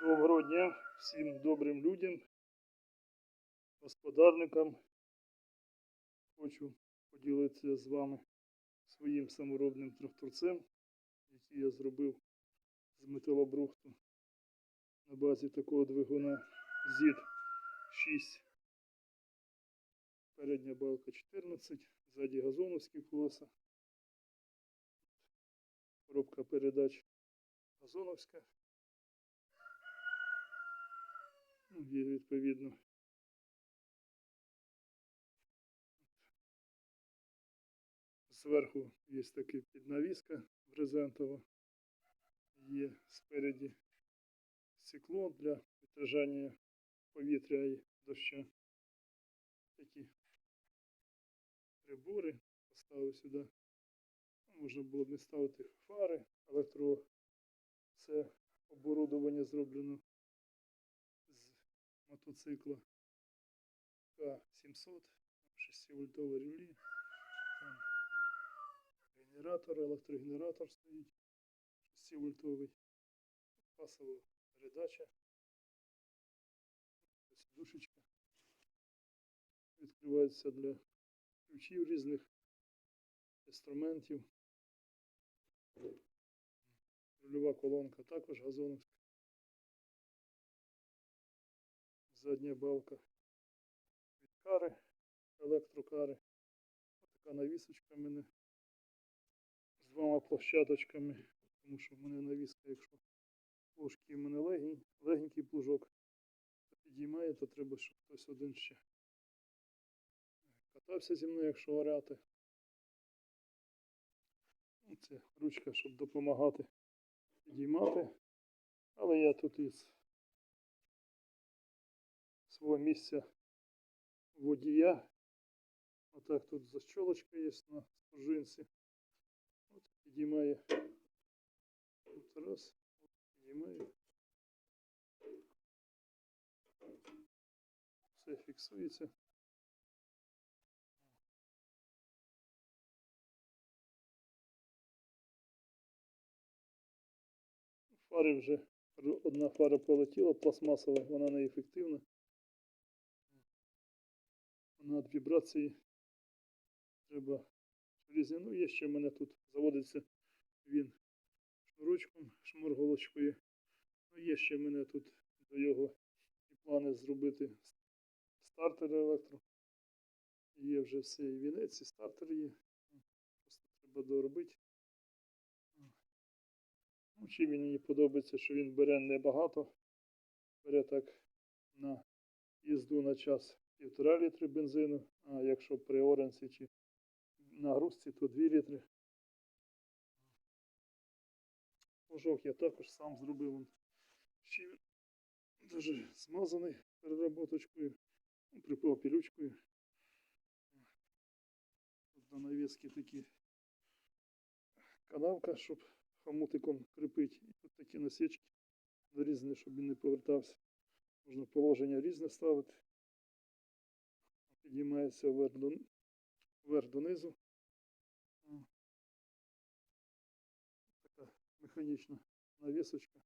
Доброго дня всім добрим людям, господарникам. Хочу поділитися з вами своїм саморобним тракторцем, який я зробив з металобрухту на базі такого двигуна ZIT 6. Передня балка 14, ззаді газоновські колеса. Коробка передач газоновська. Ну, Є відповідно. Зверху є така піднавіска брезентова. Є спереді стекло для відражання повітря і дощу. Такі прибори поставив сюди. Можна було б не ставити фари, електро. Це оборудовання зроблено мотоцикла К-700, 6-вольтові релі, там генератор, електрогенератор стоїть 6-вольтовий, пасова передача, ось душечка. Відкривається для ключів різних інструментів. Рульова колонка також газоновська. Задня балка від кари, електрокари. Така навісочка в мене з двома площадочками, тому що в мене навіска, якщо плужки в мене легень, легенький плужок, підіймає, то треба, щоб хтось один ще катався зі мною, якщо оряти. Ну, Це ручка, щоб допомагати підіймати. Але я тут із свого місця водія. Отак тут защолочка є на спружинці. От підіймає. От раз, от підіймає. Все фіксується. Фари вже одна фара полетіла, пластмасова, вона неефективна. Від вібрації треба різні. Ну, є ще в мене тут заводиться він шнурочком, шморголочкою. Ну, є ще в мене тут до його і плани зробити стартер електро. Є вже все і вінець, і стартер є. Просто треба доробити. Ну, чим він мені подобається, що він бере небагато. Бере так на їзду на час півтора літри бензину, а якщо при оранці чи нагрузці, то 2 літри. Ложок я також сам зробив. Ще він дуже змазаний переработочкою, ну, припав пілючкою. Тут на навіски такі канавка, щоб хомутиком кріпить. І тут такі насічки нарізані, щоб він не повертався. Можна положення різне ставити. Підіймається вверх, до, вверх донизу. Така механічна навісочка.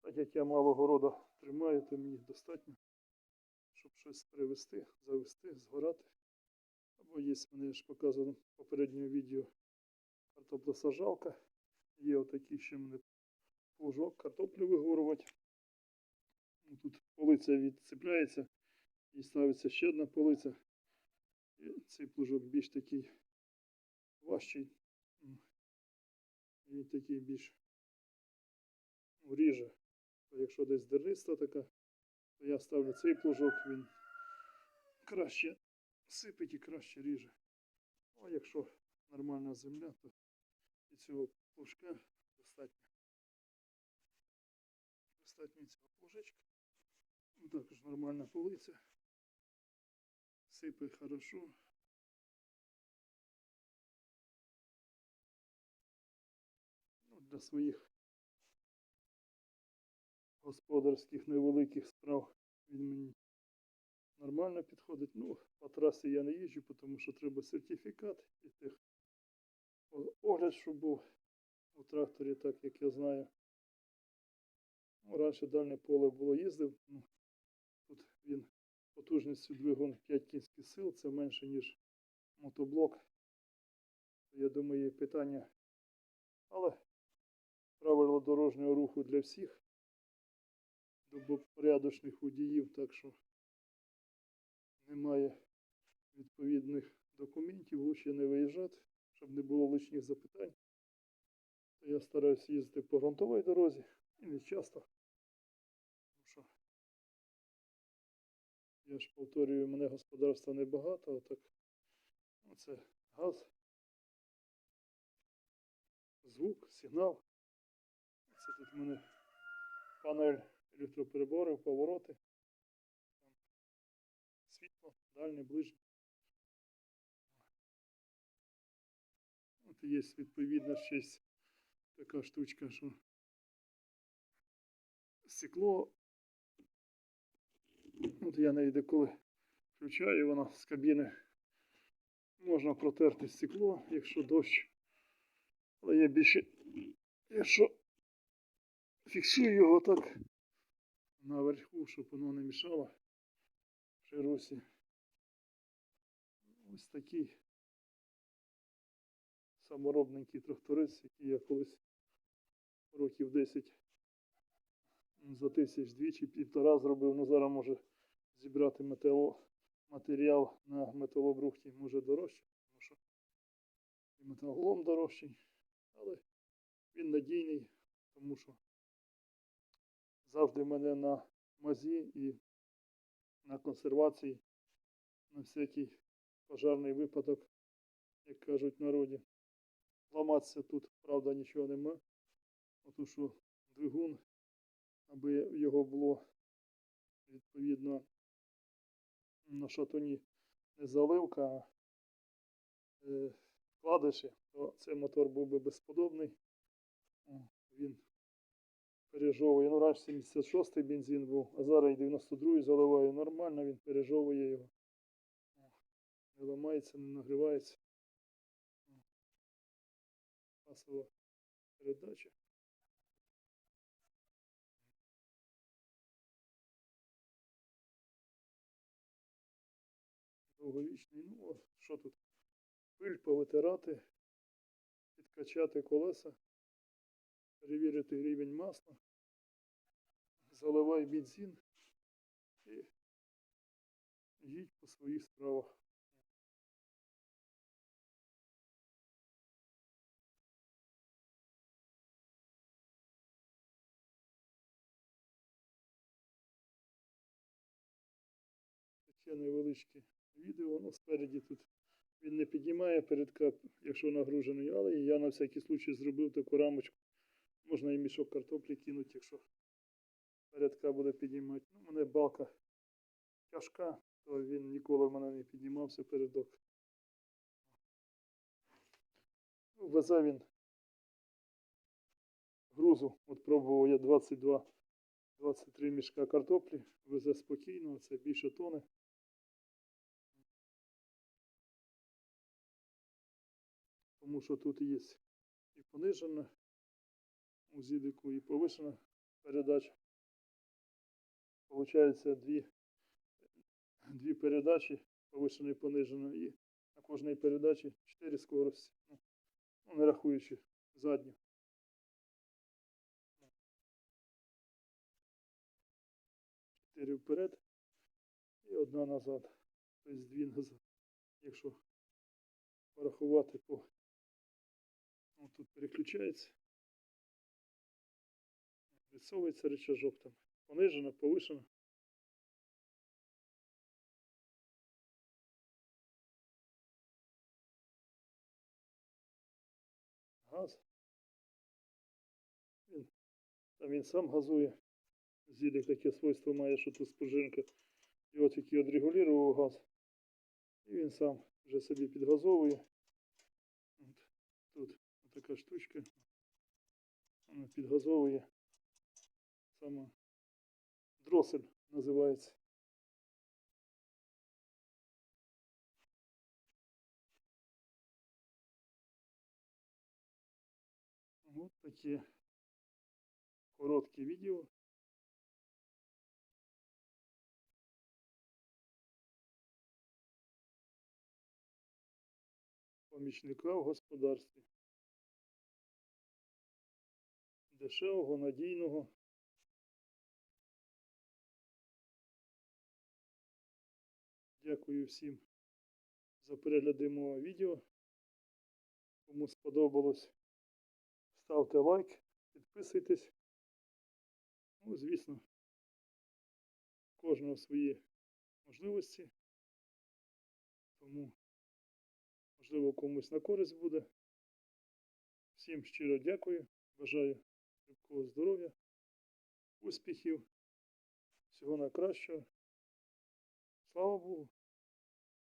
Так як я мало города тримаю, то мені достатньо, щоб щось перевести, завести, згорати. Або є мене ж показував в попередньому відео картоплесажалка. Є отакий ще мене плужок, картоплю вигорувати. Тут полиця відцепляється і ставиться ще одна полиця. І цей плужок більш такий важчий. І такий більш ріже. Якщо десь дерниста така, то я ставлю цей плужок, він краще сипить і краще ріже. А якщо нормальна земля, то і цього плужка достатньо. Достатньо цього плужечка. Ну, також нормальна полиця. Сипе хорошо. Ну, для своїх господарських невеликих справ він мені нормально підходить. Ну, по трасі я не їжджу, тому що треба сертифікат і тих огляд, щоб був у тракторі, так як я знаю. Ну, раніше дальне поле було їздив. Ну, тут він потужністю двигун 5 кінських сил, це менше, ніж мотоблок. Я думаю, є питання. Але правило дорожнього руху для всіх добропорядочних водіїв, так що немає відповідних документів, лучше не виїжджати, щоб не було лишніх запитань. Я стараюся їздити по ґрунтовій дорозі і не часто. Я ж повторюю, мене господарства небагато, так ну, це газ, звук, сигнал. Це тут в мене панель електропереборів, повороти. Світло, дальнє, ближнє. От є відповідна й така штучка, що стекло. От я навіть деколи включаю, воно з кабіни можна протерти стекло, якщо дощ. Але я більше, якщо фіксую його так наверху, щоб воно не мішало при русі. Ось такий саморобненький тракторець, який я колись років 10 за тисяч двічі півтора зробив. Ну зараз може зібрати метало, матеріал на металобрухті може дорожче, тому що і металолом дорожчий, але він надійний, тому що завжди в мене на мазі і на консервації на всякий пожарний випадок, як кажуть народі. Ламатися тут, правда, нічого нема. Тому що двигун, аби його було відповідно на шатуні не заливка, а е, вкладиші, то цей мотор був би безподобний. Він пережовує. Ну, раніше 76-й бензин був, а зараз і 92-й заливаю нормально, він пережовує його. Не ламається, не нагрівається. О, Довговічний. Ну, от, що тут? Пиль повитирати, підкачати колеса, перевірити рівень масла, заливай бензин і їдь по своїх справах. Таке відео, ну спереді тут він не піднімає передка, якщо нагружений, але я на всякий случай зробив таку рамочку. Можна і мішок картоплі кинути, якщо передка буде піднімати. Ну, у мене балка тяжка, то він ніколи в мене не піднімався передок. Ну, Везе він грузу. От пробував я 22-23 мішка картоплі. Везе спокійно, це більше тони. Тому що тут є і понижена у зідику, і повишена передача. Получається дві, дві передачі, повишена і понижена, і на кожній передачі 4 скорості. Ну, ну, не рахуючи задню. Чотири вперед і одна назад. Тобто дві назад. Якщо порахувати по тут переключається. Відсовується рычажок там. Понижено, повишено. Газ. Він, там він сам газує. Зідик таке свойство має, що тут спружинка. Його тільки відрегулював газ. І він сам вже собі підгазовує така штучка. Вона підгазовує. Саме дросель називається. Ось такі короткі відео. Помічника в господарстві. Дешевого, надійного. Дякую всім за перегляди мого відео. Кому сподобалось, ставте лайк, підписуйтесь. Ну, звісно, кожного свої можливості. Тому, можливо, комусь на користь буде. Всім щиро дякую. Бажаю крепкого здоров'я, успіхів, всього найкращого. Слава Богу!